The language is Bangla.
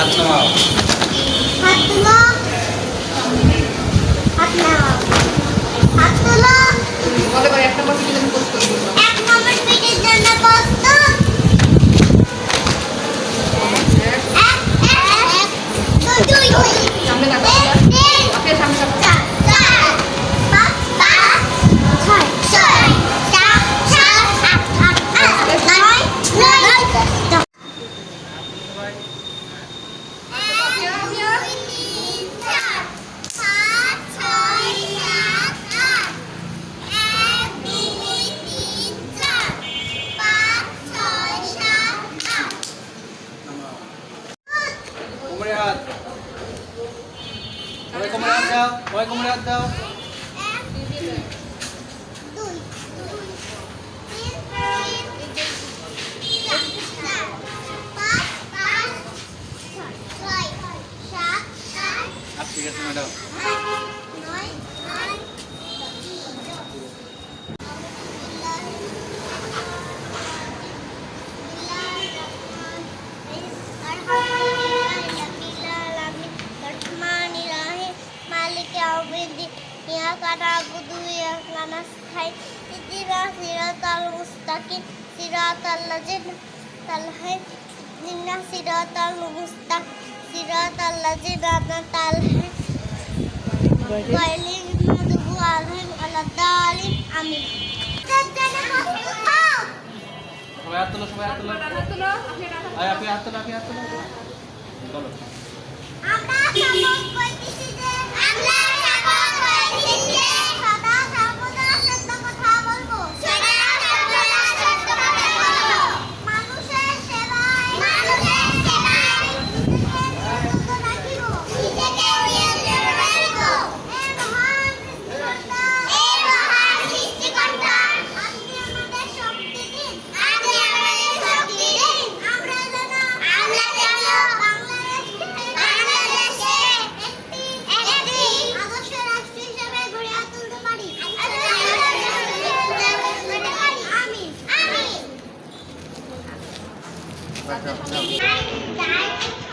হাত নামাও হাত তুলো হাত সবাই কোমরে হাত দাও সবাই কোমরে হাত দাও। ঠিক আছে দুই ইয়াকা নাবুদু ইয়াকা নাস্তাইন ইহদিনা সিরাতাল মুস্তাকিম সিরাতাল লাযিনা তালহাইন ইহদিনা সিরাতাল মুস্তাকিম সিরাতাল লাযিনা তালহাইন গায়রিল মাগদুবি আলাইহিম ওয়ালাদ-দালিন আমিন সবাই হাত তোলো, সবাই হাত তোলো। হাত তুলো আপনি হাত তোলো, আপনি হাত তোলো। চলো। আমরা Vai, vai.